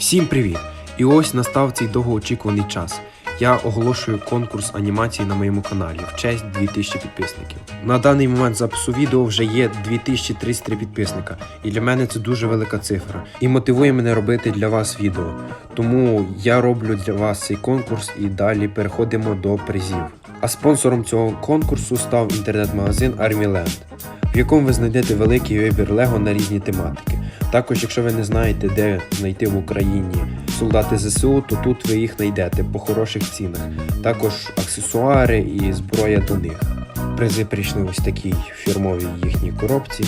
Всім привіт! І ось настав цей довгоочікуваний час. Я оголошую конкурс анімації на моєму каналі в честь 2000 підписників. На даний момент запису відео вже є 2033 підписника, і для мене це дуже велика цифра. І мотивує мене робити для вас відео. Тому я роблю для вас цей конкурс і далі переходимо до призів. А спонсором цього конкурсу став інтернет-магазин ArmyLand, в якому ви знайдете великий вибір Лего на різні тематики. Також, якщо ви не знаєте, де знайти в Україні солдати ЗСУ, то тут ви їх знайдете по хороших цінах. Також аксесуари і зброя до них. Призи прийшли ось такій фірмовій їхній коробці.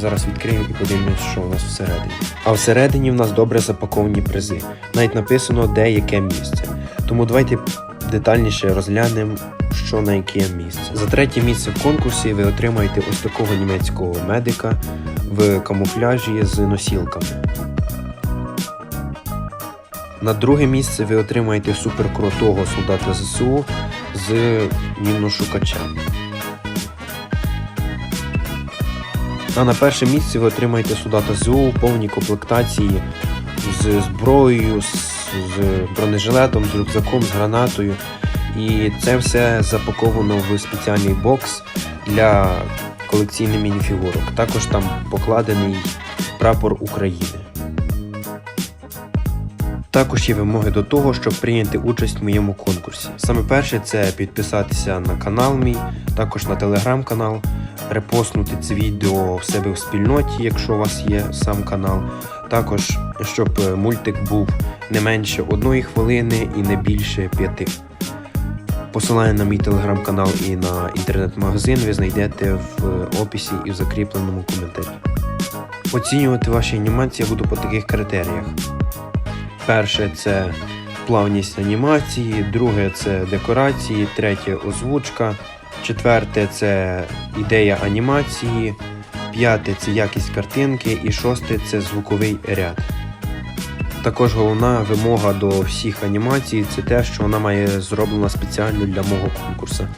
Зараз відкриємо і подивимось, що у нас всередині. А всередині в нас добре запаковані призи. Навіть написано, де яке місце. Тому давайте детальніше розглянемо, що на яке місце. За третє місце в конкурсі ви отримаєте ось такого німецького медика в камуфляжі з носілками. На друге місце ви отримаєте суперкрутого солдата ЗСУ з міношукачем. А на перше місце ви отримаєте солдата ЗСУ в повній комплектації з зброєю, з, з бронежилетом, з рюкзаком, з гранатою. І це все запаковано в спеціальний бокс для колекційних мініфігурок. Також там покладений прапор України. Також є вимоги до того, щоб прийняти участь в моєму конкурсі. Саме перше це підписатися на канал мій, також на телеграм-канал, репостнути це відео в себе в спільноті, якщо у вас є сам канал. Також щоб е, мультик був не менше одної хвилини і не більше п'яти. Посилання на мій телеграм-канал і на інтернет-магазин ви знайдете в описі і в закріпленому коментарі. Оцінювати ваші анімації я буду по таких критеріях. Перше це плавність анімації, друге це декорації, третє озвучка, четверте це ідея анімації, п'яте це якість картинки і шосте це звуковий ряд. Також головна вимога до всіх анімацій це те, що вона має зроблена спеціально для мого конкурсу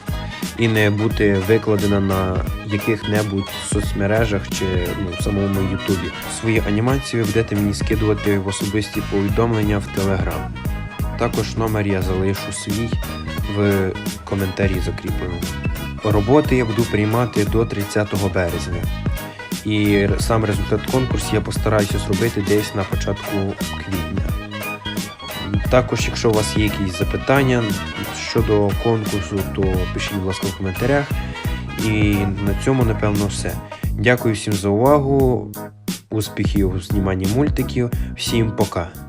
і не бути викладена на яких-небудь соцмережах чи ну, в самому Ютубі. Свої анімації ви будете мені скидувати в особисті повідомлення в Телеграм. Також номер я залишу свій в коментарі закріпленому. Роботи я буду приймати до 30 березня. І сам результат конкурсу я постараюся зробити десь на початку квітня. Також, якщо у вас є якісь запитання щодо конкурсу, то пишіть, будь ласка, в коментарях. І на цьому, напевно, все. Дякую всім за увагу, успіхів у зніманні мультиків. Всім пока!